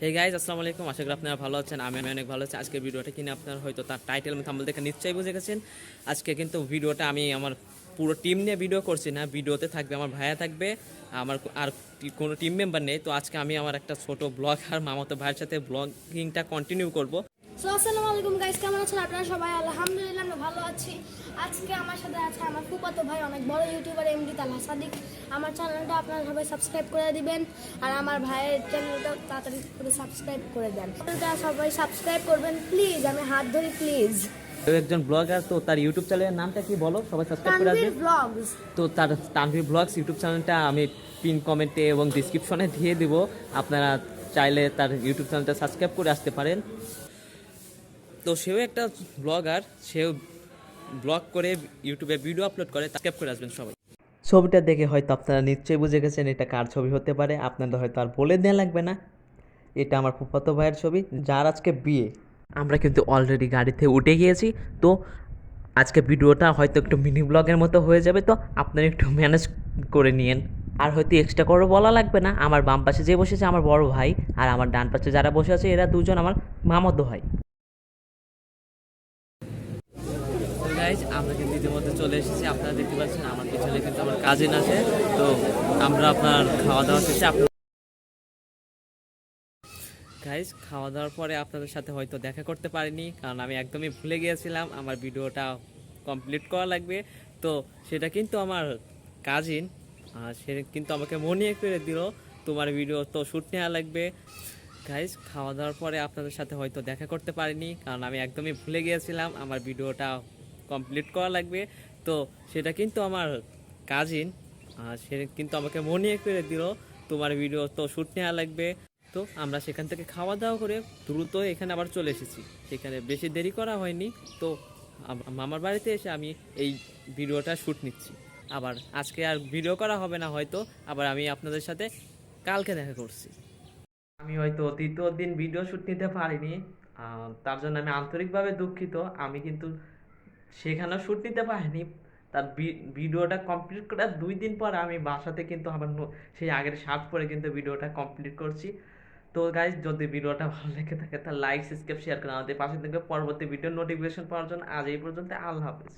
Hey guys আসসালামু আলাইকুম। আশা করি আপনারা ভালো আছেন, আমি আমি অনেক ভালো আছি। আজকের ভিডিওটা কিনে আপনার হয়তো তার টাইটেল থাম্বল দেখে নিশ্চয়ই বুঝে গেছেন। আজকে কিন্তু ভিডিওটা আমি আমার পুরো টিম নিয়ে ভিডিও করছি না, ভিডিওতে থাকবে, আমার ভাইয়া থাকবে, আমার আর কোনো টিম মেম্বার নেই। তো আজকে আমি আমার একটা ছোট ব্লগ আর মামাতো ভাইয়ের সাথে ব্লগিংটা কন্টিনিউ করব। সো আসসালামু আলাইকুম গাইস কেমন আছেন? আপনারা সবাই? আলহামদুলিল্লাহ আমি ভালো আছি। আজকে আমার সাথে আছে আমার ফুপাতো ভাই অনেক বড় ইউটিউবার এমডি তালহা সাদিক আমার চ্যানেলটা আপনারা সবাই সাবস্ক্রাইব করে দিবেন। আর আমার ভাইয়ের চ্যানেলটা তাড়াতাড়ি করে সাবস্ক্রাইব করে দেন। চ্যানেলটা সবাই সাবস্ক্রাইব করবেন প্লিজ আমি হাত ধরি প্লিজ একজন ব্লগার তো তার ইউটিউব চ্যানেলের নামটা কি বলো? সবাই সাবস্ক্রাইব করে আসবে তো তার তানভীর ব্লগস ইউটিউব চ্যানেলটা আমি পিন কমেন্টে এবং ডিসক্রিপশনে দিয়ে দিব। আপনারা চাইলে তার ইউটিউব চ্যানেলটা সাবস্ক্রাইব করে আসতে পারেন। তো সেও একটা ব্লগার সেও ব্লগ করে ইউটিউবে ভিডিও আপলোড করে সাবস্ক্রাইব করে আসবেন সবাই। ছবিটা দেখে হয়তো আপনারা নিশ্চয়ই বুঝে গেছেন এটা কার ছবি হতে পারে, আপনাদের হয়তো আর বলে দেওয়া লাগবে না। এটা আমার ফুফাতো ভাইয়ের ছবি, যার আজকে বিয়ে। আমরা কিন্তু অলরেডি গাড়িতে উঠে গিয়েছি, তো আজকে ভিডিওটা হয়তো একটু মিনি ব্লগের মতো হয়ে যাবে, তো আপনারা একটু ম্যানেজ করে নিয়েন। আর হয়তো এক্সট্রা করে বলা লাগবে না, আমার বাম পাশে যে বসেছে আমার বড় ভাই, আর আমার ডান পাশে যারা বসে আছে, এরা দুজন আমার মামাতো ভাই। গাইজ আমরা কিন্তু ইতিমধ্যে চলে এসেছি। আপনারা দেখতে পাচ্ছেন, আমার পিছনে কিন্তু আমার কাজিন আছে। তো আমরা আপনার খাওয়া দাওয়া শেষে আপনার গাইজ খাওয়া দাওয়ার পরে আপনাদের সাথে হয়তো দেখা করতে পারিনি, কারণ আমি একদমই ভুলে গিয়েছিলাম। আমার ভিডিওটা কমপ্লিট করা লাগবে। তো সেটা কিন্তু আমার কাজিন সে কিন্তু আমাকে মনে করে দিল, তোমার ভিডিও তো শ্যুট নেওয়া লাগবে। গাইজ খাওয়া দাওয়ার পরে আপনাদের সাথে হয়তো দেখা করতে পারিনি, কারণ আমি একদমই ভুলে গিয়েছিলাম। আমার ভিডিওটা কমপ্লিট করা লাগবে। তো সেটা কিন্তু আমার কাজিন সে কিন্তু আমাকে মনে করে দিল, তোমার ভিডিও তো শ্যুট নেওয়া লাগবে। তো আমরা সেখান থেকে খাওয়া দাওয়া করে দ্রুত এখানে আবার চলে এসেছি। সেখানে বেশি দেরি করা হয়নি। তো মামার বাড়িতে এসে আমি এই ভিডিওটা শ্যুট নিচ্ছি। আবার আজকে আর ভিডিও করা হবে না হয়তো। আবার আমি আপনাদের সাথে কালকে দেখা করছি। আমি হয়তো দ্বিতীয় দিন ভিডিও শ্যুট নিতে পারিনি। তার জন্য আমি আন্তরিকভাবে দুঃখিত। আমি কিন্তু সেখানেও শ্যুট নিতে পারেনি। তার ভিডিওটা কমপ্লিট করার দুই দিন পর আমি বাসাতে কিন্তু আমার সেই আগের শার্ট পরে কিন্তু ভিডিওটা কমপ্লিট করছি। তো গাইজ যদি ভিডিওটা ভালো লেগে থাকে তাহলে লাইক সাবস্ক্রাইব শেয়ার করে আমাদের পাশে থেকে পরবর্তী ভিডিও নোটিফিকেশন পাওয়ার জন্য আজ এই পর্যন্ত আল্লাহ হাফেজ।